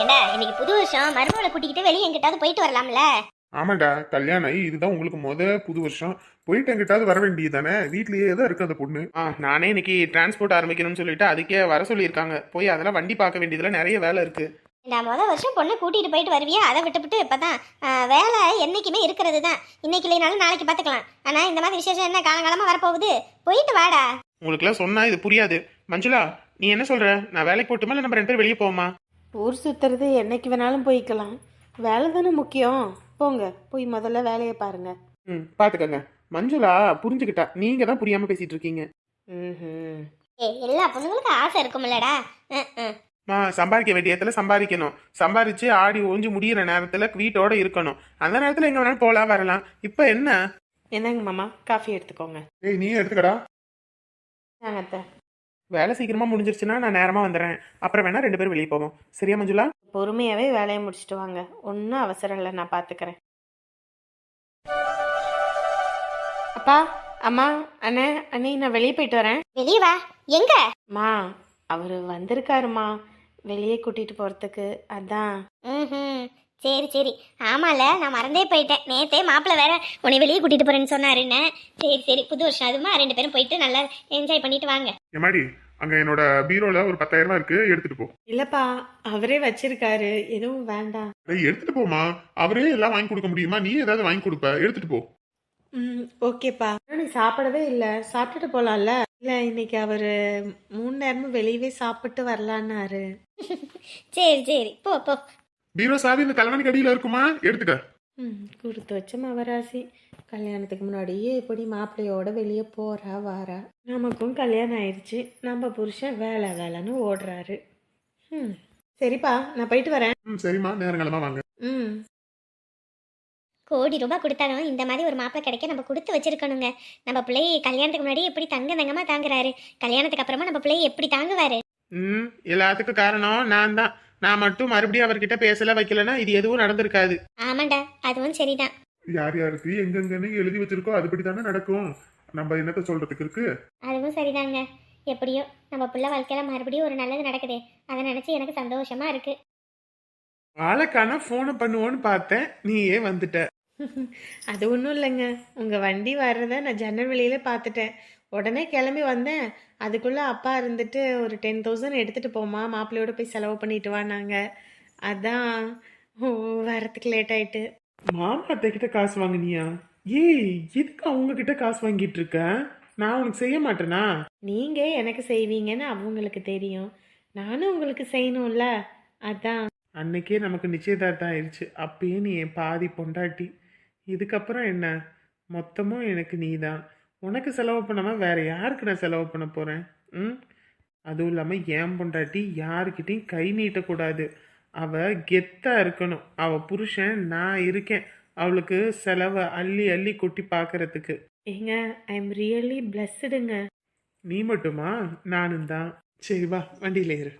ஏண்டா இன்னைக்கு புது வருஷம் மருமகளை கூட்டிக்கிட்டு வெளியே எங்கிட்டாவது போயிட்டு வரலாம்ல? ஆமாண்டா கல்யாணம் ஆகி இதுதான் உங்களுக்கு முத புது வருஷம். போயிட்டு எங்கிட்டாவது வர வேண்டியது தானே வீட்லயே தான் இருக்கு அந்த பொண்ணு. ஆ நானே இன்னைக்கு டிரான்ஸ்போர்ட் ஆரம்பிக்கணும்னு சொல்லிட்டு அதுக்கே வர சொல்லியிருக்காங்க. போய் அதெல்லாம் வண்டி பார்க்க வேண்டியதுல நிறைய வேலை இருக்கு. நான் முத வருஷம் பொண்ணை கூட்டிட்டு போயிட்டு வருவியா? அதை விட்டுவிட்டு இப்பதான் ஆ, வேலை என்னைக்குமே இருக்கிறது தான் இன்னைக்கு இல்லைனாலும் நாளைக்கு பார்த்துக்கலாம். ஆனா இந்த மாதிரி விசேஷம் என்ன காலங்காலமா வரப்போகுது? போயிட்டு வாடா. உங்களுக்குலாம் சொன்னா இது புரியாது. மஞ்சுளா நீ என்ன சொல்ற? நான் வேலைக்கு போட்டுமா இல்லை நம்ம ரெண்டு பேரும் வெளியே போவோமா? ஊர் சுற்றுறது என்னைக்கு வேணாலும் போய்க்கலாம். வேலை தானே முக்கியம். போங்க போய் முதல்ல வேலையை பாருங்க. ம் பார்த்துக்கங்க மஞ்சுளா புரிஞ்சுக்கிட்டா. நீங்க தான் புரியாம பேசிட்டு இருக்கீங்க. ம் எல்லா பொண்ணுங்களுக்கும் ஆசை இருக்கும்லடா அஹ், அஹ். மா சம்பாதிக்க வேண்டிய இடத்துல சம்பாதிக்கணும். சம்பாதிச்சு ஆடி ஓஞ்சு முடியிற நேரத்துல வீட்டோட இருக்கணும். அந்த நேரத்துல எங்க வேணாலும் போலாம் வரலாம். இப்போ என்ன? என்னங்க மாமா? காஃபி எடுத்துக்கோங்க. ஏய் நீ எடுத்துக்கடா. நாங்க அத்தை. வேலை சீக்கிரமா முடிஞ்சிருச்சுன்னா நான் நேரமா வந்துடுறேன் அப்புறம் வேணா ரெண்டு பேரும் வெளியே போவோம். சரியா மஞ்சுளா? பொறுமையாகவே வேலையை முடிச்சுட்டு வாங்க. ஒன்றும் அவசரம் இல்லை நான் பார்த்துக்கிறேன் அப்பா அம்மா அண்ணே அண்ணே நான் வெளியே போயிட்டு வரேன். வெளியே வா. எங்க? அம்மா அவர் வந்திருக்காருமா வெளியே கூட்டிகிட்டு போகிறதுக்கு அதான். ம் சரி சரி. ஆமால நான் மறந்தே போயிட்டேன். நேத்தே மாப்பிள்ளை வேற உன்னை வெளியே கூட்டிட்டு போறேன்னு சொன்னாருன்னு சரி சரி. புது வருஷம் அதுமா ரெண்டு பேரும் போயிட்டு நல்லா என்ஜாய் பண்ணிட்டு வாங்க. எம்மாடி அங்க என்னோட பீரோல ஒரு பத்தாயிரம் ரூபாய் இருக்கு எடுத்துட்டு போ. இல்லைப்பா அவரே வச்சிருக்காரு. எதுவும் வேண்டாம். டேய், எடுத்துட்டு போமா அவரே எல்லாம் வாங்கி கொடுக்க முடியுமா? நீ ஏதாவது வாங்கி கொடுப்ப. எடுத்துட்டு போ. ம் ஓகேப்பா. நீ சாப்பிடவே இல்லை. சாப்பிட்டுட்டு போகலாம்ல இல்லை இன்னைக்கு அவர் மூணு நேரமும் வெளியவே சாப்பிட்டு வரலான்னாரு. சரி சரி. போ போ. பீரோ சாவி இந்த கல்யாணி கடியில இருக்குமா? எடுத்துக்க. ம் கொடுத்து வச்ச மவராசி கல்யாணத்துக்கு முன்னாடியே இப்படி மாப்பிள்ளையோட வெளியே போறா வாரா நமக்கும் கல்யாணம் ஆயிடுச்சு நம்ம புருஷன் வேலை வேலைன்னு ஓடுறாரு. ம் சரிப்பா நான் போயிட்டு வரேன். ம் சரிம்மா. நேரங்களமா வாங்க. ம். கோடி ரூபாய் கொடுத்தாலும் இந்த மாதிரி ஒரு மாப்பிள்ளை கிடைக்க நம்ம கொடுத்து வச்சிருக்கணுங்க. நம்ம பிள்ளை கல்யாணத்துக்கு முன்னாடி எப்படி தங்க தங்கமா தாங்குறாரு. கல்யாணத்துக்கு அப்புறமா நம்ம பிள்ளை எப்படி தாங்குவாரு? ம் எல்லாத்துக்கும் காரணம் நான் தான் நான் மட்டும் மறுபடியும் அவர்கிட்ட பேசல வைக்கலன்னா இது எதுவும் நடந்திருக்காது. ஆமாண்டா அதுவும் சரிதான். யார் யாருக்கு எங்கெங்கன்னு எழுதி வச்சிருக்கோ அதுபடி தானே நடக்கும். நம்ம என்னத்த சொல்றதுக்கு இருக்கு? அதுவும் சரிதாங்க. எப்படியோ நம்ம பிள்ளை வாழ்க்கையில மறுபடியும் ஒரு நல்லது நடக்குதே. அதை நினைச்சு எனக்கு சந்தோஷமா இருக்கு. ஆளுக்கான ஃபோனை பண்ணுவோன்னு பார்த்தேன் நீயே வந்துட்ட. அது ஒன்றும் இல்லைங்க. உங்கள் வண்டி வர்றதை நான் ஜன்னல் வெளியில பார்த்துட்டேன். உடனே கிளம்பி வந்தேன். அதுக்குள்ளே அப்பா இருந்துட்டு ஒரு டென் தௌசண்ட் எடுத்துகிட்டு போமா மாப்பிள்ளையோட போய் செலவு பண்ணிட்டு வானாங்க அதான் ஓ, வரத்துக்கு லேட் ஆயிட்டு. மாமா கிட்ட காசு வாங்குனியா? ஏய் எதுக்கு அவங்க கிட்ட காசு வாங்கிட்டு இருக்க? நான் உனக்கு செய்ய மாட்டேனா? நீங்கள் எனக்கு செய்வீங்கன்னு அவங்களுக்கு தெரியும். நானும் உங்களுக்கு செய்யணும்ல. அதான். அன்னைக்கே நமக்கு நிச்சயதார்த்தம் ஆயிடுச்சு அப்பயே நீ என் பாதி பொண்டாட்டி. இதுக்கப்புறம் என்ன? மொத்தமும் எனக்கு நீ தான் உனக்கு செலவு பண்ணாம வேற யாருக்கு நான் செலவு பண்ண போறேன்? ம்? அதுவும் இல்லாமல் என் பொண்டாட்டி யாருக்கிட்டையும் கை நீட்டக்கூடாது அவ கெத்தா இருக்கணும். அவ புருஷன் நான் இருக்கேன். அவளுக்கு செலவை அள்ளி அள்ளி கொட்டி பார்க்கறதுக்கு ஏங்க ஐ எம் ரியலி பிளஸ்டுங்க நீ மட்டுமா? நானும் தான். சரி வா வண்டியில ஏறு.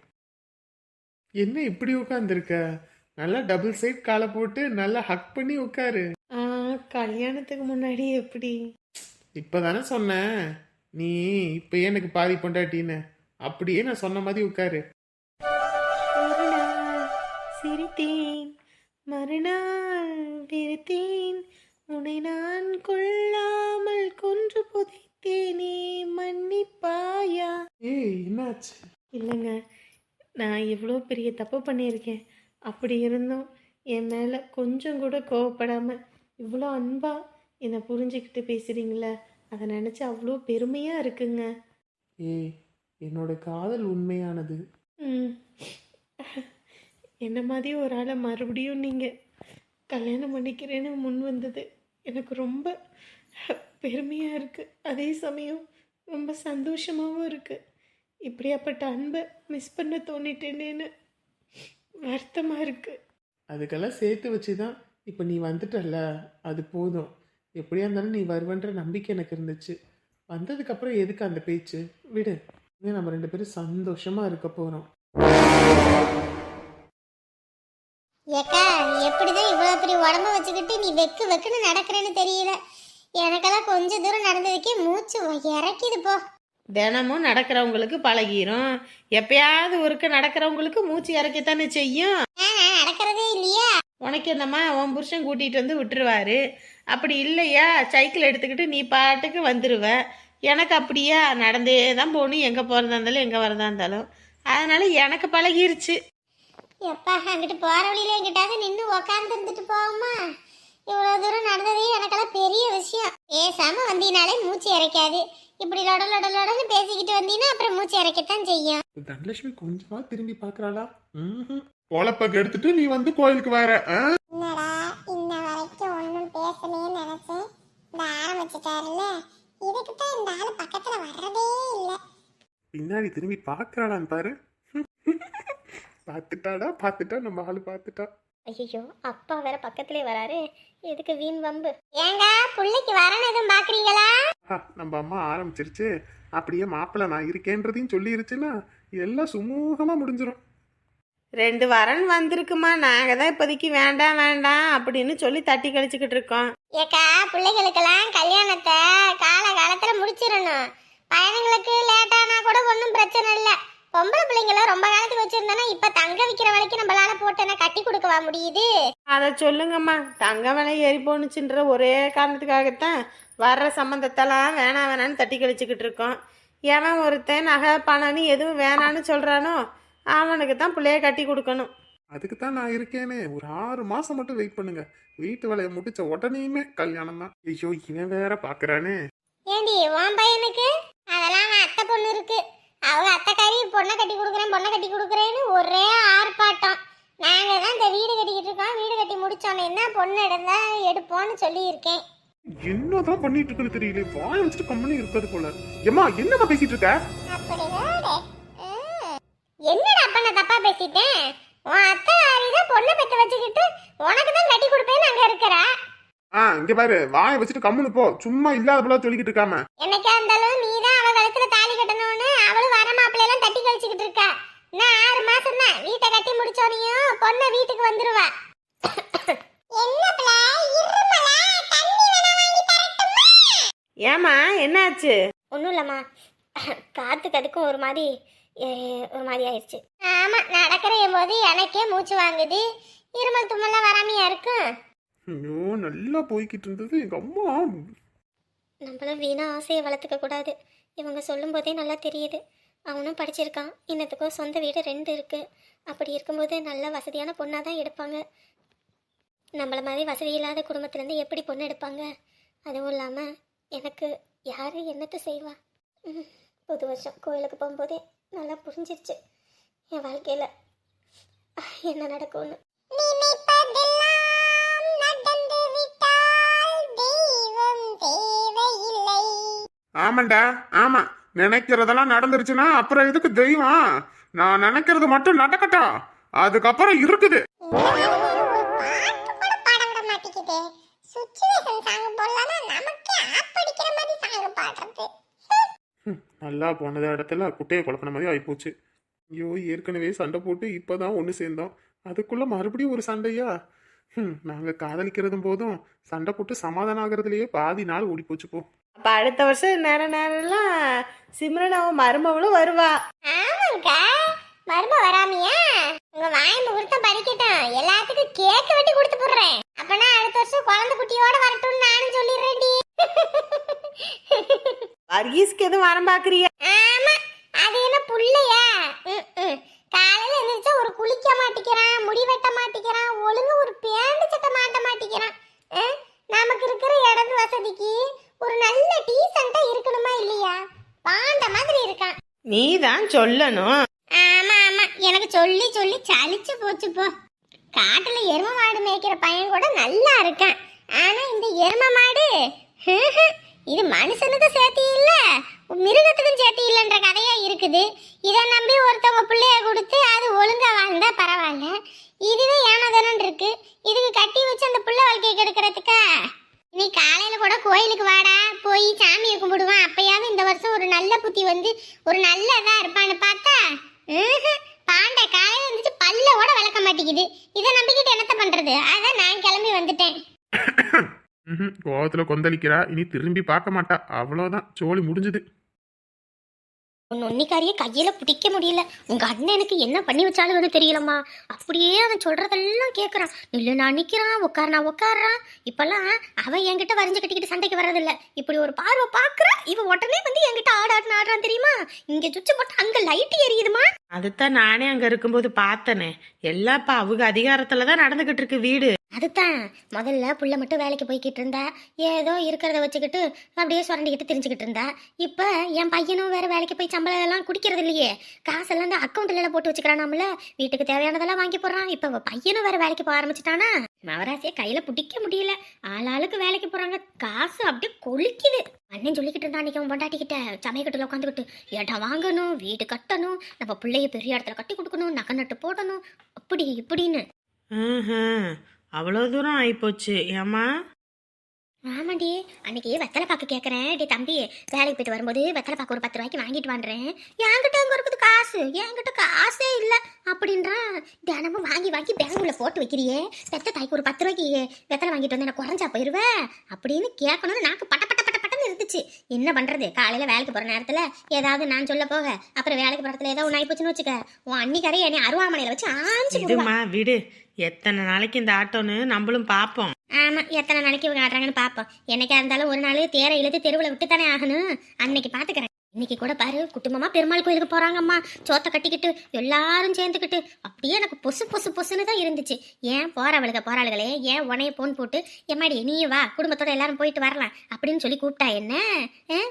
என்ன இப்படி உட்காந்துருக்க நல்லா டபுள் சைட் காலை போட்டு நல்லா ஹக் பண்ணி உட்காரு. கல்யாணத்துக்கு முன்னாடி எப்படி? இப்பதானே சொன்னேன் நீ இப்ப எனக்கு பாதி பொண்டாட்டின்னு. அப்படியே நான் சொன்ன மாதிரி உட்காரு. சிரித்தேன். மறுநாள் வெறுத்தேன். உன்னை நான் கொள்ளாமல் கொன்று புதைத்தேனே மன்னிப்பாயா? ஏய் என்னாச்சு? இல்லைங்க. நான் எவ்வளோ பெரிய தப்பு பண்ணியிருக்கேன். அப்படி இருந்தும் என் மேலே கொஞ்சம் கூட கோவப்படாமல் இவ்வளோ அன்பா என்னை புரிஞ்சுக்கிட்டு பேசுகிறீங்களே அதை நினச்சி அவ்வளோ பெருமையாக இருக்குங்க. ஏய் என்னோட காதல் உண்மையானது. ம். என்ன மாதிரி ஒரு ஆளை மறுபடியும் நீங்கள் கல்யாணம் பண்ணிக்கிறேன்னு முன் வந்தது. எனக்கு ரொம்ப பெருமையாக இருக்குது அதே சமயம் ரொம்ப சந்தோஷமாகவும் இருக்குது இப்படியாப்பட்ட அன்பை மிஸ் பண்ண தோணிட்டேனேன்னு வருத்தமாக இருக்குது அதுக்கெல்லாம் சேர்த்து வச்சு தான் இப்போ நீ வந்துட்டல்ல? அது போதும். எப்படியா இருந்தாலும் நீ வருவன்ற நம்பிக்கை எனக்கு இருந்துச்சு. வந்ததுக்கப்புறம் எதுக்கு அந்த பேச்சு? விடு. இனிமே நம்ம ரெண்டு பேரும் சந்தோஷமா இருக்க போகிறோம் ஏக்கா எப்படிதான் இவ்வளவு பெரிய உடம்ப வச்சுக்கிட்டு நீ வெக்கு வெக்குன்னு நடக்கிறேன்னு தெரியல. எனக்கெல்லாம் கொஞ்ச தூரம் நடந்ததுக்கே மூச்சு இறக்கிது போ. தினமும் நடக்கிறவங்களுக்கு பழகிரும். எப்பயாவது ஒருக்க நடக்கிறவங்களுக்கு மூச்சு இறக்கத்தானே செய்யும். ஆ, இல்லையா உனக்கு என்னம்மா உன் புருஷன் கூட்டிகிட்டு வந்து விட்டுருவாரு. அப்படி இல்லையா? சைக்கிள் எடுத்துக்கிட்டு நீ பாட்டுக்கு வந்துடுவ எனக்கு அப்படியா? நடந்தே தான் போகணும். எங்கே போகிறதா இருந்தாலும் எங்கே வரதா இருந்தாலும். அதனால எனக்கு பழகிருச்சு. எப்பா அங்கிட்டு போற வழியில எங்கிட்டாவது நின்று உக்காந்து இருந்துட்டு போவோமா? இவ்வளவு தூரம் நடந்ததே எனக்கெல்லாம் பெரிய விஷயம். பேசாம வந்தீனாலே மூச்சு இறைக்காது. இப்படி லொட லொட லொடன்னு பேசிக்கிட்டு வந்தீங்கன்னா அப்புறம் மூச்சு இறைக்கத்தான் செய்யும். தனலட்சுமி கொஞ்சமா திரும்பி பார்க்கறாளா? ம் பொழப்ப எடுத்துட்டு நீ வந்து கோயிலுக்கு வர? என்னடா இன்ன வரைக்கும் ஒன்றும் பேசலையே நினைச்சேன் இந்த ஆரம்பிச்சிட்டாருல்ல? இதுக்கு தான் இந்த ஆள் பக்கத்துல வர்றதே இல்லை. பின்னாடி திரும்பி பார்க்கறாளான்னு பாரு. பார்த்துட்டாடா பார்த்துட்டா நம்ம ஆளு பார்த்துட்டா. ஐயோ அப்பா வேற பக்கத்திலே வராரு. எதுக்கு வீண் வம்பு? ஏங்க புள்ளைக்கு வரணும் எதுவும் பாக்குறீங்களா? நம்ம அம்மா ஆரம்பிச்சிருச்சு. அப்படியே மாப்பிள்ளை நான் இருக்கேன்றதையும் சொல்லிருச்சுன்னா எல்லாம் சுமூகமா முடிஞ்சிடும் ரெண்டு வரன் வந்திருக்குமா? நாங்கள் தான் இப்போதைக்கு வேண்டாம் வேண்டாம் அப்படின்னு சொல்லி தட்டி கழிச்சுக்கிட்டு இருக்கோம். ஏக்கா பிள்ளைகளுக்கெல்லாம் கல்யாணத்தை கால காலத்துல முடிச்சிடணும். பையனுங்களுக்கு லேட்டானா கூட ஒன்றும் பிரச்சனை இல்லை. பொம்பளை பிள்ளைங்கள ரொம்ப காலத்துக்கு வச்சிருந்தோன்னா இப்ப தங்க விற்கிற வரைக்கும் நம்மளால போட்டேன்னா கட்டி கொடுக்கவா முடியுது? அதை சொல்லுங்கம்மா. தங்க விலை ஏறி போணுச்சுன்ற ஒரே காரணத்துக்காகத்தான் வர்ற சம்மந்தத்தெல்லாம் வேணாம் வேணான்னு தட்டி கழிச்சுக்கிட்டு இருக்கோம். எவன் ஒருத்தன் நகை பணம்னு எதுவும் வேணான்னு சொல்கிறானோ அவனுக்கு தான் பிள்ளைய கட்டி கொடுக்கணும். அதுக்கு தான் நான் இருக்கேனே. ஒரு ஆறு மாசம் மட்டும் வெயிட் பண்ணுங்க. வீட்டு வேலையை முடிச்ச உடனேயுமே கல்யாணம் தான். ஐயோ இவன் வேற பாக்குறானே. ஏண்டி உன் பையனுக்கு? அதெல்லாம் அவன் அத்தை பொண்ணு இருக்கு. அவங்க அத்தைக்காரி பொண்ணை கட்டி கொடுக்குறேன் பொண்ணை கட்டி கொடுக்குறேன்னு ஒரே ஆர்ப்பாட்டம். நாங்க தான் இந்த வீடு கட்டிக்கிட்டு இருக்கோம். வீடு கட்டி முடிச்சோன்னே தான் பொண்ணு எடுந்தா எடுப்போம்னு சொல்லியிருக்கேன். என்னதான் பண்ணிட்டு இருக்குன்னு தெரியல வாய வச்சுட்டு கம்மனி இருக்கிறது போல. ஏமா என்னமா பேசிட்டு இருக்க? அப்படி என்னடா அப்ப நான் தப்பா பேசிட்டேன்? உன் அத்தை தான் பொண்ணை பெற்று வச்சுக்கிட்டு உனக்கு தான் கட்டி கொடுப்பேன்னு அங்க இருக்கிறா? ஆ இங்க பாரு. வாய வச்சுட்டு கம்முனு போ. சும்மா இல்லாத போல சொல்லிக்கிட்டு இருக்காம. என்னைக்கா இருந்தாலும் நீ தான் அவ கழுத்துல தாலி கட்டணும்னு அவளும் வர மாப்பிள்ளை எல்லாம் தட்டி கழிச்சுக்கிட்டு இருக்கா. இன்னும் ஆறு மாசம் தான். வீட்டை கட்டி முடிச்சோனையும் பொண்ணை வீட்டுக்கு வந்துருவா. ஏம்மா என்னாச்சு? ஒன்றும் இல்லைம்மா. காத்துக்கு அதுக்கும் ஒரு மாதிரி ஒரு மாதிரி ஆயிடுச்சு ஆமா நடக்கிற போது எனக்கே மூச்சு வாங்குது. இருமல் தும்மலாம் வராமையா இருக்கும் ஐயோ நல்லா போய்கிட்டு இருந்தது எங்க அம்மா. நம்மளும் வீணா ஆசையை வளர்த்துக்க கூடாது. இவங்க சொல்லும் போதே நல்லா தெரியுது. அவனும் படிச்சிருக்கான். இன்னத்துக்கும் சொந்த வீடு ரெண்டு இருக்கு. அப்படி இருக்கும்போது நல்ல வசதியான பொண்ணாக தான் எடுப்பாங்க. நம்மள மாதிரி வசதி இல்லாத குடும்பத்துலேருந்து எப்படி பொண்ணு எடுப்பாங்க? அதுவும் இல்லாமல் எனக்கு யார் என்னத்தை செய்வா? புது வருஷம் கோயிலுக்கு போகும்போதே நல்லா புரிஞ்சிருச்சு. என் வாழ்க்கையில் என்ன நடக்கும்னு. நடந்து விட்டால் தெய்வம் தேவையில்லை. ஆமாண்டா ஆமா. நினைக்கிறதெல்லாம் நடந்துருச்சுன்னா அப்புறம் எதுக்கு தெய்வம்? நான் நினைக்கிறது மட்டும் நடக்கட்டும் அதுக்கப்புறம் இருக்குது. ஹம், நல்லா போனது இடத்துல குட்டையை குழப்பின மாதிரி ஆயிப்போச்சு. ஐயோ ஏற்கனவே சண்டை போட்டு இப்பதான் ஒன்று சேர்ந்தோம். அதுக்குள்ள மறுபடியும் ஒரு சண்டையா? ம் நாங்கள் காதலிக்கிறதும் போதும். சண்டை போட்டு சமாதானம் ஆகிறதுலயே பாதி நாள் ஓடி போச்சு போ. அப்போ அடுத்த வருஷம் நேர நேரம்லாம் சிம்ரன் அவன் மருமவளும் வருவா. ஆமாங்கா மரும வராமையா? உங்க வாய் முகூர்த்தம் படிக்கட்டும் எல்லாத்துக்கும் கேக் வெட்டி கொடுத்து போடுறேன். அப்பனா அடுத்த வருஷம் குழந்தை குட்டியோட வரட்டும்னு நானும் சொல்லிடுறேன்டி வர்கீஸ்க்கு எதுவும் வரம் பார்க்குறியா ஆமா அது என்ன புள்ளையா. காலையில எந்திரிச்சா ஒரு குளிக்க மாட்டேங்கிறான் முடி வெட்ட மாட்டேங்கிறான் ஒழுங்கா ஒரு பேண்ட் சட்டை மாட்ட மாட்டேங்கிறான் ஆ? நமக்கு இருக்கிற இடது வசதிக்கு ஒரு நல்ல டீசெண்டா இருக்கணுமா இல்லையா? பாண்ட மாதிரி இருக்கான். நீ தான் சொல்லணும். ஆமா ஆமா. எனக்கு சொல்லி சொல்லி சலிச்சு போச்சு போ. காட்டுல எரும மாடு மேய்க்கிற பையன் கூட நல்லா இருக்கான். ஆனா இந்த எரும மாடு இது மனுஷனுக்கு சேர்த்தி இல்லை. மிருகத்துக்கும் சேர்த்தி இல்லைன்ற கதையா இருக்குது. இதை நம்பி ஒருத்தவங்க பிள்ளைய கொடுத்து அது ஒழுங்காக வாழ்ந்தா பரவாயில்ல. இதுவே ஏனதானன் இருக்கு. இதுக்கு கட்டி வச்சு அந்த பிள்ளை வாழ்க்கையை கெடுக்கிறதுக்கா? நீ காலையில் கூட கோயிலுக்கு வாடா. போய் சாமியை கும்பிடுவான். அப்பயாவது இந்த வருஷம் ஒரு நல்ல புத்தி வந்து ஒரு நல்ல இதாக இருப்பான்னு பார்த்தா பாண்டை காலையில் இருந்துச்சு பல்ல கூட விளக்க மாட்டேங்குது. இதை நம்பிக்கிட்டு என்னத்த பண்ணுறது அதான் நான் கிளம்பி வந்துட்டேன். ம்ஹும். கோவத்துல கொந்தளிக்கிறா. இனி திரும்பி பார்க்க மாட்டா. அவ்வளோதான் சோழி முடிஞ்சுது. உன் ஒன்னிக்காரியை கையில பிடிக்க முடியல. உங்க அண்ணனுக்கு என்ன பண்ணி வச்சாலும்னு தெரியலம்மா. அப்படியே அவன் சொல்றதெல்லாம் கேட்கறான் நில்லு நான் நிக்கிறான். உட்கார் நான் உட்காடுறான் இப்பெல்லாம் அவன் என்கிட்ட வரைஞ்சு கட்டிக்கிட்டு சண்டைக்கு வர்றதில்ல. இப்படி ஒரு பார்வை பாக்குறா இவன் உடனே வந்து என்கிட்ட ஆடாடுன்னு ஆடுறான் தெரியுமா? இங்க சுவிட்ச் போட்டு அங்க லைட் எரியுதுமா? அதுதான் நானே அங்கே இருக்கும்போது பார்த்தனே. எல்லாம் இப்போ அவங்க அதிகாரத்தில் தான் நடந்துக்கிட்டு இருக்கு வீடு. அதுதான். முதல்ல புள்ள மட்டும் வேலைக்கு போய்கிட்டு இருந்தா ஏதோ இருக்கிறத வச்சுக்கிட்டு அப்படியே சுரண்டிக்கிட்டு தெரிஞ்சுக்கிட்டு இருந்தா. இப்போ என் பையனும் வேற வேலைக்கு போய் சம்பளம் எல்லாம் குடிக்கிறது இல்லையே. காசெல்லாம் இந்த அக்கௌண்ட்ல போட்டு போட்டு நம்மள வீட்டுக்கு தேவையானதெல்லாம் வாங்கி போடுறான். இப்போ பையனும் வேற வேலைக்கு போக ஆரம்பிச்சிட்டானா? நவராசியை கையில பிடிக்க முடியல. ஆளாளுக்கு வேலைக்கு போறாங்க. காசு அப்படியே கொளிக்குது அண்ணன் சொல்லிக்கிட்டு இருந்தா அன்னைக்கு அவன் பொண்டாட்டிக்கிட்ட. சமயக்கட்டில் உட்காந்துக்கிட்டு இடம் வாங்கணும் வீடு கட்டணும் நம்ம பிள்ளைய பெரிய இடத்துல கட்டி கொடுக்கணும் நகை நட்டு போடணும். அப்படி இப்படின்னு. அவ்வளோ தூரம் ஆயிப்போச்சு. ஏம்மா? ஆமாடி அன்னைக்கு வெத்தலை பாக்கு கேட்குறேன் டி தம்பி வேலைக்கு போயிட்டு வரும்போது வெத்தலை பாக்கு ஒரு பத்து ரூபாய்க்கு வாங்கிட்டு வாண்டுறேன் என்கிட்ட அங்கே இருக்குது காசு. என்கிட்ட காசே இல்லை. அப்படின்றான் தினமும் வாங்கி வாங்கி பேங்குள்ள போட்டு வைக்கிறியே. பெத்த தாய்க்கு ஒரு பத்து ரூபாய்க்கு வெத்தலை வாங்கிட்டு வந்து எனக்கு குறைஞ்சா போயிடுவேன் அப்படின்னு கேட்கணும்னு நாக்கு பட்ட பட்ட பட்ட பட்டன்னு இருந்துச்சு. என்ன பண்ணுறது காலையில் வேலைக்கு போகிற நேரத்தில் ஏதாவது நான் சொல்ல போக அப்புறம் வேலைக்கு போகிற இடத்துல ஏதாவது ஒன்று ஆயிப்போச்சுன்னு வச்சுக்க. உன் அன்னிக்காரே என்னை அருவாமனையில் வச்சு ஆஞ்சு விடு. எத்தனை நாளைக்கு இந்த ஆட்டோன்னு நம்மளும் பார்ப்போம் ஆமா எத்தனை நாளைக்கு இவங்க ஆடுறாங்கன்னு பார்ப்போம் என்னைக்கா இருந்தாலும் ஒரு நாள் தேரை இழுத்து தெருவில் விட்டு தானே ஆகணும். அன்னைக்கு பாத்துக்கிறேன். இன்னைக்கு கூட பாரு குடும்பமா பெருமாள் கோயிலுக்கு போறாங்கம்மா. சோத்த கட்டிக்கிட்டு எல்லாரும் சேர்ந்துக்கிட்டு அப்படியே எனக்கு பொசு பொசு பொசுன்னு தான் இருந்துச்சு. ஏன் போறவளுக போறாளுகளே ஏன் உனைய போன் போட்டு எம்மாடி நீ வா குடும்பத்தோட எல்லாரும் போயிட்டு வரலாம் அப்படின்னு சொல்லி கூப்பிட்டா என்ன?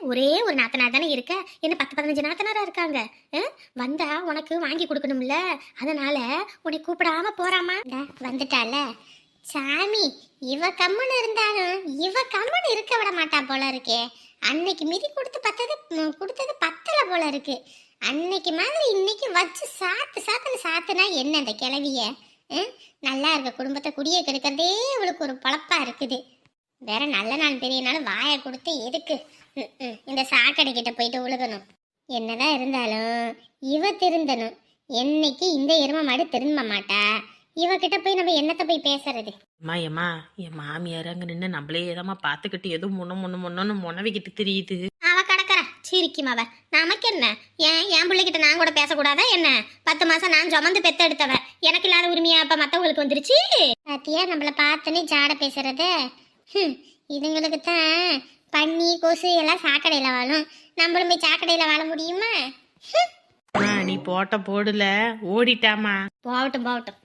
ஒரே ஒரு நாத்தனார் தானே இருக்க? என்ன பத்து பதினஞ்சு நாத்தனாரா இருக்காங்க? வந்தா உனக்கு வாங்கி கொடுக்கணும்ல. அதனால உன்னை கூப்பிடாம போறாமா? வந்துட்டால. சாமி இவ கம்முன்னு இருந்தாலும் இவ கம்முன்னு இருக்க விட மாட்டா போல இருக்கே. அன்னைக்கு மிதி கொடுத்து பத்தது கொடுத்தது பத்தல போல இருக்கு. அன்னைக்கு மாதிரி இன்னைக்கு வச்சு சாத்து சாத்துன்னு சாத்துனா என்ன அந்த கிளவிய நல்லா இருக்க குடும்பத்தை குடியே கெடுக்கிறதே இவளுக்கு ஒரு பழப்பா இருக்குது. வேற நல்ல நாள் பெரிய நாள் வாயை கொடுத்து எதுக்கு? ம், ம். இந்த சாக்கடை கிட்ட போயிட்டு உழுகணும். என்னதான் இருந்தாலும் இவ திருந்தணும். என்னைக்கு இந்த எரும மாடு திரும்ப மாட்டா? இவகிட்ட போய் நம்ம என்னத்த போய் பேசுறது? அம்மா ஏம்மா என் மாமியார் அங்கே நின்று நம்மளே ஏதாம்மா பார்த்துக்கிட்டு ஏதோ முன்ன முன்ன முன்னன்னு முனவிக்கிட்டு தெரியுது. அவ கடக்கறா. சிரிக்கும் அவ. நமக்கு என்ன? ஏன்? என் பிள்ளைகிட்ட நான் கூட பேசக்கூடாதா என்ன? பத்து மாசம் நான் சுமந்து பெத்த எடுத்தவ எனக்கு இல்லாத உரிமையா அப்ப மத்தவங்களுக்கு வந்துருச்சு? பாத்தியா? நம்மள பார்த்தனே ஜாட பேசுறது. இதுங்களுக்கு தான் பன்னி கொசு எல்லாம் சாக்கடையில வாழும். நம்மளும் போய் சாக்கடையில வாழ முடியுமா? நீ போட்ட போடல. ஓடிட்டாமா போகட்டும் போகட்டும்.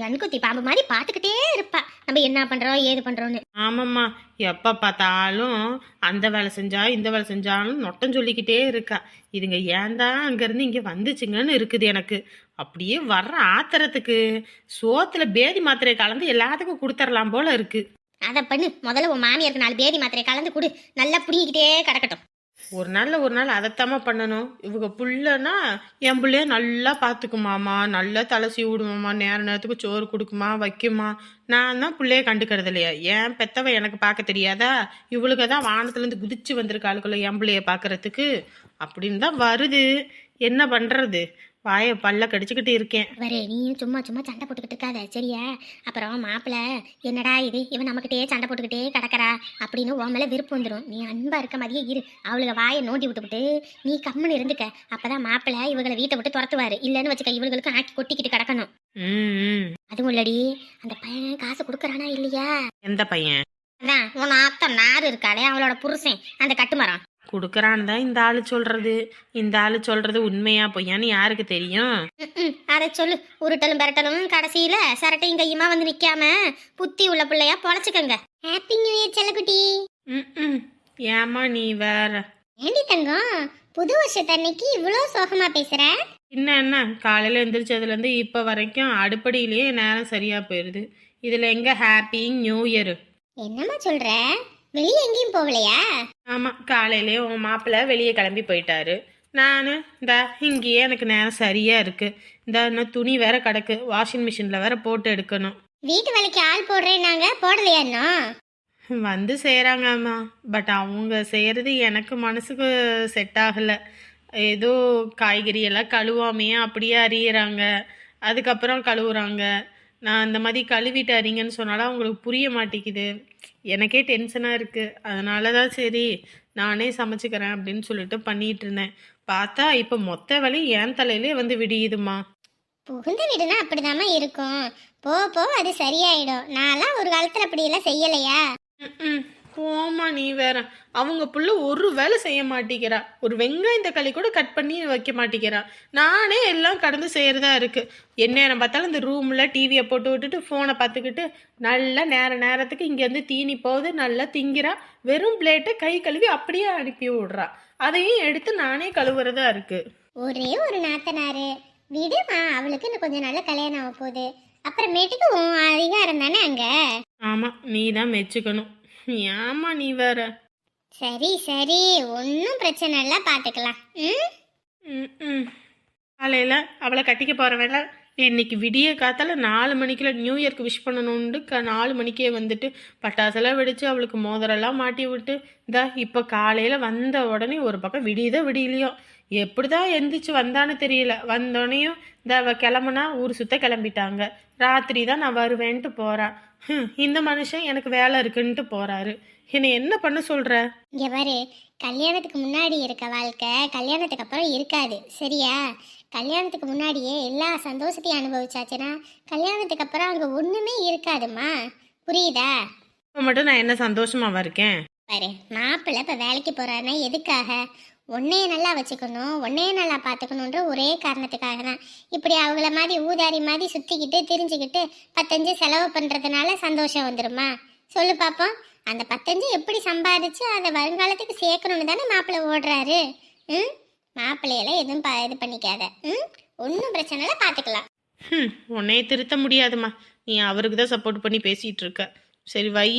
கண்குத்தி பாம்பு மாதிரி பார்த்துக்கிட்டே இருப்பா. நம்ம என்ன பண்றோம் ஏது பண்றோம்னு. ஆமாம்மா. எப்போ பார்த்தாலும் அந்த வேலை செஞ்சா இந்த வேலை செஞ்சாலும் நொட்டம் சொல்லிக்கிட்டே இருக்கா. இதுங்க ஏன் தான் அங்கேருந்து இங்கே வந்துச்சுங்கன்னு இருக்குது எனக்கு. அப்படியே வர்ற ஆத்திரத்துக்கு சோத்துல பேதி மாத்திரை கலந்து எல்லாத்துக்கும் கொடுத்துடலாம் போல இருக்கு. அதை பண்ணு. முதல்ல உன் மாமியாருக்கு நாலு பேதி மாத்திரை கலந்து கொடு. நல்லா புடிங்கிட்டே கிடக்கட்டும். ஒரு நாள்ல ஒரு நாள் அதைத்தாம்மா பண்ணணும். இவங்க புள்ளனா என் பிள்ளைய நல்லா பார்த்துக்குமாமா நல்லா தலை விடுமாம்மா நேர நேரத்துக்கு சோறு கொடுக்குமா வைக்குமா. நான் தான் பிள்ளைய கண்டுக்கிறது இல்லையா? என் பெத்தவ எனக்கு பார்க்க தெரியாதா? இவளுக்கு தான் வானத்துலேருந்து குதிச்சு வந்திருக்காளுக்குள்ள என் பிள்ளைய பார்க்கறதுக்கு அப்படின்னு தான் வருது. என்ன பண்ணுறது வாயை பல்ல கடிச்சுக்கிட்டு இருக்கேன். வரே நீயும் சும்மா சும்மா சண்டை போட்டுக்கிட்டு இருக்காத சரியா? அப்புறம் மாப்பிள்ள என்னடா இது? இவன் நம்மக்கிட்டே சண்டை போட்டுக்கிட்டே கிடக்கறா அப்படின்னு உன் மேல விருப்பம் வந்துடும் நீ அன்பா இருக்க மாதிரியே இரு. அவளுக வாயை நோண்டி விட்டுவிட்டு நீ கம்முன்னு இருந்துக்க. அப்பதான் மாப்பிள்ள இவங்களை வீட்டை விட்டு துரத்துவாரு. இல்லைன்னு வச்சுக்க இவளுகளுக்கு ஆக்கி கொட்டிக்கிட்டு கிடக்கணும். அதுவும் இல்லடி அந்த பையன் காசு கொடுக்கறானா இல்லையா? எந்த பையன்? அதான் உன் ஆத்தம் நாறு இருக்காளே அவளோட புருஷன் அந்த கட்டுமரம். கொடுக்குறான்னு தான் இந்த ஆளு சொல்றது. இந்த ஆளு சொல்றது உண்மையா பொய்யான்னு யாருக்கு தெரியும். அதை சொல்லு. உருட்டலும் பெரட்டலும் கடைசியில சரட்டையும் கையுமா வந்து நிக்காம புத்தி உள்ள பிள்ளையா பொழைச்சுக்கங்க. ஹாப்பி நியூ இயர் செல்லக்குட்டி. ம் ஏமா நீ வேற? ஏண்டி தங்கம்? புது வருஷத்தன்னைக்கு இவ்வளோ சோகமா பேசுற? என்ன என்ன காலையில் எந்திரிச்சதுலேருந்து இப்போ வரைக்கும் அடுப்படியிலேயே நேரம் சரியாக போயிடுது இதில் எங்கே ஹாப்பி நியூ இயர் என்னம்மா சொல்ற? வெளியே எங்கேயும் போகலையா? ஆமாம் காலையிலே உங்கள் மாப்பிள்ளை வெளியே கிளம்பி போயிட்டாரு. நான் இந்த இங்கேயே எனக்கு நேரம் சரியாக இருக்குது இந்த இன்னும் துணி வேற கிடக்கு. வாஷிங் மிஷினில் வேற போட்டு எடுக்கணும். வீட்டு வேலைக்கு ஆள் போடுறேன்னாங்க. போடலையா இன்னும்? வந்து செய்கிறாங்கம்மா பட் அவங்க செய்கிறது எனக்கு மனசுக்கு செட் ஆகலை. ஏதோ காய்கறி எல்லாம் கழுவாமையே அப்படியே அறியிறாங்க அதுக்கப்புறம் கழுவுறாங்க. நான் இந்த மாதிரி கழுவிட்டு அறிங்கன்னு சொன்னாலும் அவங்களுக்கு புரிய மாட்டேங்குது. எனக்கே டென்ஷனாக இருக்குது அதனால தான் சரி நானே சமைச்சுக்கிறேன் அப்படின்னு சொல்லிட்டு பண்ணிட்டு இருந்தேன். பார்த்தா இப்போ மொத்த வலி என் தலையிலே வந்து விடியுதுமா புகுந்த வீடுனா அப்படிதாம்மா இருக்கும். போக போக அது சரியாயிடும். நான்லாம் ஒரு காலத்துல அப்படியெல்லாம் செய்யலையா? ம் போமா நீ வேற. அவங்க புள்ள ஒரு வேலை செய்ய மாட்டேங்கிறா. ஒரு வெங்காயம் தக்காளி கூட கட் பண்ணி வைக்க மாட்டேங்கிறா. நானே எல்லாம் கடந்து செய்யறதா இருக்கு. எந்நேரம் பார்த்தாலும் இந்த ரூம்ல டிவியை போட்டு விட்டுட்டு ஃபோனை பார்த்துக்கிட்டு நல்லா நேர நேரத்துக்கு இங்கேருந்து தீனி போகுது நல்லா திங்கிறா. வெறும் பிளேட்டை கை கழுவி அப்படியே அனுப்பி விடுறா. அதையும் எடுத்து நானே கழுவுறதா இருக்கு. ஒரே ஒரு நாத்தனாரு. விடுமா அவளுக்கு இன்னும் கொஞ்சம் நல்ல கல்யாணம் ஆக போகுது. அப்புறமேட்டுக்கு அதிகாரம் தானே அங்க? ஆமா நீ தான் மெச்சுக்கணும். ஏமா நீ வேற? சரி சரி. ஒன்றும் பிரச்சனை இல்லை. பார்த்துக்கலாம் ம்? ம் காலையில் அவளை கட்டிக்க போகிறவள இன்னைக்கு விடிய காத்தால நாலு மணிக்குள்ள நியூ இயர்க்கு விஷ் பண்ணணுன்ட்டு க நாலு மணிக்கே வந்துட்டு பட்டாசெல்லாம் வெடிச்சு அவளுக்கு மோதிரெல்லாம் மாட்டி விட்டு இந்தா இப்போ காலையில் வந்த உடனே ஒரு பக்கம் விடியுதோ விடியலையோ? எப்படி தான் எந்திரிச்சு வந்தான்னு தெரியல. வந்தோடனையும் இந்த அவ கிளம்புனா ஊர் சுத்த கிளம்பிட்டாங்க. ராத்திரி தான் நான் வருவேன்ட்டு ஹம், இந்த மனுஷன் எனக்கு வேலை இருக்குன்ட்டு போறாரு. என்னை என்ன பண்ண சொல்ற? இங்க பாரு கல்யாணத்துக்கு முன்னாடி இருக்க வாழ்க்கை கல்யாணத்துக்கு அப்புறம் இருக்காது சரியா? கல்யாணத்துக்கு முன்னாடியே எல்லா சந்தோஷத்தையும் அனுபவிச்சாச்சுன்னா கல்யாணத்துக்கு அப்புறம் அங்கே ஒன்றுமே இருக்காதுமா புரியுதா? இப்போ மட்டும் நான் என்ன சந்தோஷமாவா இருக்கேன்? பாரு மாப்பிள்ளை இப்போ வேலைக்கு போறாருன்னா எதுக்காக? உன்னைய நல்லா வச்சுக்கணும் உன்னைய நல்லா பார்த்துக்கணுன்ற ஒரே காரணத்துக்காக தான். இப்படி அவங்கள மாதிரி ஊதாரி மாதிரி சுற்றிக்கிட்டு திரிஞ்சுக்கிட்டு பத்தஞ்சு செலவு பண்ணுறதுனால சந்தோஷம் வந்துருமா? சொல்லு பாப்போம். அந்த பத்தஞ்சு எப்படி சம்பாதிச்சு அதை வருங்காலத்துக்கு சேர்க்கணும்னு தானே மாப்பிள்ளை ஓடுறாரு. ம்? மாப்பிள்ளையெல்லாம் எதுவும் ப இது பண்ணிக்காத. ம்? ஒன்றும் பிரச்சனை இல்லை பார்த்துக்கலாம். ஹம், உன்னைய திருத்த முடியாதும்மா. நீ அவருக்கு தான் சப்போர்ட் பண்ணி பேசிட்டு இருக்க. சரி வை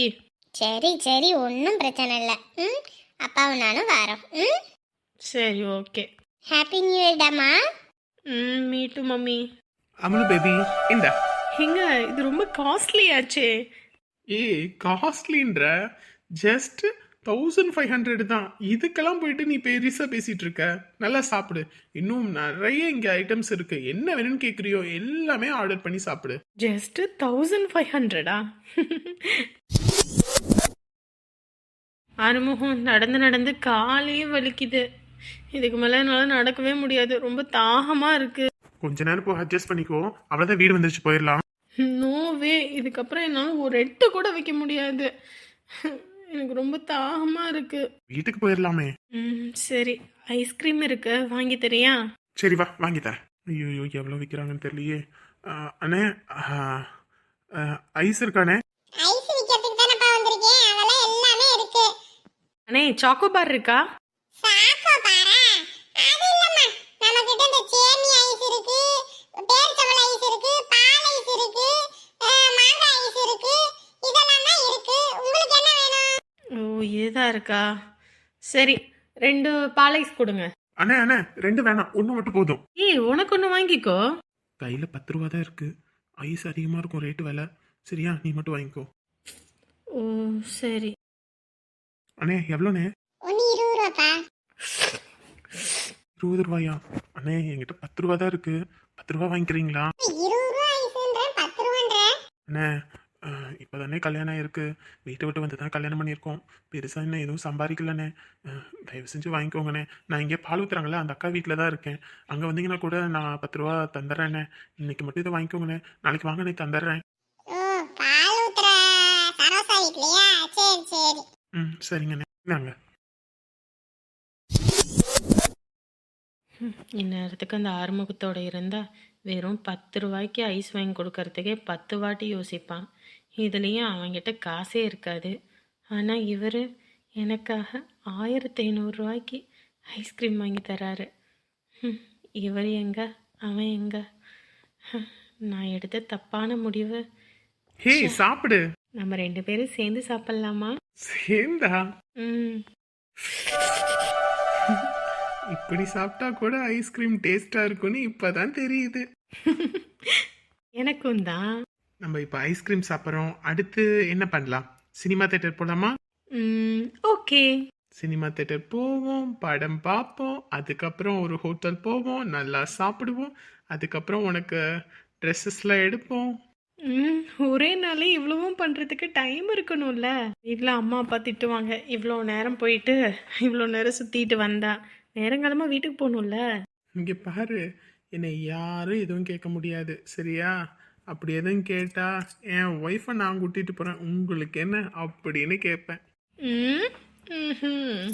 சரி சரி ஒன்றும் பிரச்சனை இல்லை. ம்? அப்பாவும் நானும் வரோம். ம்? சரி ஓகே. ஹாப்பி நியூ இயர் டாமா ம். மீட்டு மம்மி. அமுலு பேபி இந்த. எங்க இது ரொம்ப காஸ்ட்லி ஆச்சே. ஏய் காஸ்ட்லின்ற ஜஸ்ட் தௌசண்ட் ஃபைவ் ஹண்ட்ரட் தான். இதுக்கெல்லாம் போயிட்டு நீ பெருசாக பேசிட்டு இருக்க. நல்லா சாப்பிடு. இன்னும் நிறைய இங்கே ஐட்டம்ஸ் இருக்கு. என்ன வேணும்னு கேட்குறியோ எல்லாமே ஆர்டர் பண்ணி சாப்பிடு. ஜஸ்ட் தௌசண்ட் ஃபைவ் ஹண்ட்ரடா அறுமுகம் நடந்து நடந்து காலே வலிக்குது. இதுக்கு மேலே என்னால் நடக்கவே முடியாது. ரொம்ப தாகமாக இருக்கு. கொஞ்ச நேரம் போ அட்ஜஸ்ட் பண்ணிக்கோ. அவ்வளோதான் வீடு வந்துருச்சு போயிடலாம். நோவே இதுக்கப்புறம் என்னால் ஒரு எட்டு கூட வைக்க முடியாது. எனக்கு ரொம்ப தாகமாக இருக்கு. வீட்டுக்கு போயிடலாமே. ம் சரி. ஐஸ்கிரீம் இருக்கு. வாங்கி தரியா? சரி வா வாங்கி தரேன். ஐயோ ஐயோ எவ்வளோ விற்கிறாங்கன்னு தெரியலையே அண்ணே ஐஸ் இருக்கானே ஐஸ் விக்கிறதுக்கு தானப்பா வந்திருக்கேன். அதெல்லாம் எல்லாமே இருக்கு. அண்ணே சாக்கோபார் இருக்கா பாரா அது இல்லம்மா நம்ம கிட்ட இந்த சேமி ஐஸ் இருக்கு பேரிச்சம்பழ ஐஸ் இருக்கு பால் ஐஸ் இருக்கு அஹ், மாங்காய் ஐஸ் இருக்கு இதெல்லாம் தான் இருக்கு உங்களுக்கு என்ன வேணும் ஓ இதுதான் இருக்கா? சரி ரெண்டு பால் ஐஸ் கொடுங்க. அண்ணே அண்ணே ரெண்டு வேணாம். ஒன்று மட்டும் போதும். ஏய் உனக்கு ஒன்று வாங்கிக்கோ. கையில் பத்து ரூபா தான் இருக்கு. ஐஸ் அதிகமாக இருக்கும் ரேட்டு விலை. சரியா நீ மட்டும் வாங்கிக்கோ. ஓ சரி. அண்ணே எவ்வளோண்ணே? இருபது ரூபாப்பா. இருபது ரூபாயா? அண்ணே என்கிட்ட பத்து ரூபா தான் இருக்கு. பத்து ரூபா வாங்கிக்கிறீங்களா? இருபது ரூபா ஐஸ்ன்ற பத்து ரூபான்ற அண்ணே இப்போ தானே கல்யாணம் ஆயிருக்கு. வீட்டை விட்டு வந்து தான் கல்யாணம் பண்ணியிருக்கோம். பெருசாக இன்னும் எதுவும் சம்பாதிக்கலண்ணே. தயவு செஞ்சு வாங்கிக்கோங்கண்ணே. நான் இங்கே பால் ஊற்றுறாங்களே அந்த அக்கா வீட்டில் தான் இருக்கேன். அங்கே வந்தீங்கன்னா கூட நான் பத்து ரூபா தந்துடுறேண்ணே. இன்னைக்கு மட்டும் இதை வாங்கிக்கோங்கண்ணே. நாளைக்கு வாங்கண்ணே தந்துடுறேன். ம் சரிங்கண்ணே. இந்தாங்க. இந்நேரத்துக்கு அந்த ஆறுமுகத்தோட இருந்தா வெறும் பத்து ரூபாய்க்கு ஐஸ் வாங்கி கொடுக்கறதுக்கே பத்து வாட்டி யோசிப்பான். இதுலேயும் அவன்கிட்ட காசே இருக்காது. ஆனால் இவர் எனக்காக ஆயிரத்தி ஐநூறுரூவாய்க்கு ஐஸ்கிரீம் வாங்கி தராரு. இவர் எங்க அவன் எங்க? நான் எடுத்த தப்பான முடிவு. ஹே சாப்பிடு. நம்ம ரெண்டு பேரும் சேர்ந்து சாப்பிட்லாமா? சேர்ந்தா? ம். இப்படி சாப்பிட்டா கூட ஐஸ்கிரீம் டேஸ்டாக இருக்கும்னு இப்போதான் தெரியுது. எனக்கும் தான். நம்ம இப்போ ஐஸ்கிரீம் சாப்பிட்றோம். அடுத்து என்ன பண்ணலாம்? சினிமா தேட்டர் போகலாமா ஓகே. சினிமா தேட்டர் போவோம். படம் பார்ப்போம். அதுக்கப்புறம் ஒரு ஹோட்டல் போவோம். நல்லா சாப்பிடுவோம். அதுக்கப்புறம் உனக்கு ட்ரெஸ்ஸஸ்லாம் எடுப்போம். ம் ஒரே நாளே இவ்வளவும் பண்ணுறதுக்கு டைம் இருக்கணும்ல. வீட்டில் அம்மா அப்பா திட்டுவாங்க. இவ்வளோ நேரம் போயிட்டு இவ்வளோ நேரம் சுற்றிட்டு வந்தா. நேரங்காலமாக வீட்டுக்கு போகணும்ல. இங்கே பாரு. என்னை யாரும் எதுவும் கேட்க முடியாது. சரியா? அப்படி எதுவும் கேட்டா என் ஒய்ஃபை நான் கூட்டிட்டு போகிறேன் உங்களுக்கு என்ன? அப்படின்னு கேட்பேன். ம் ம்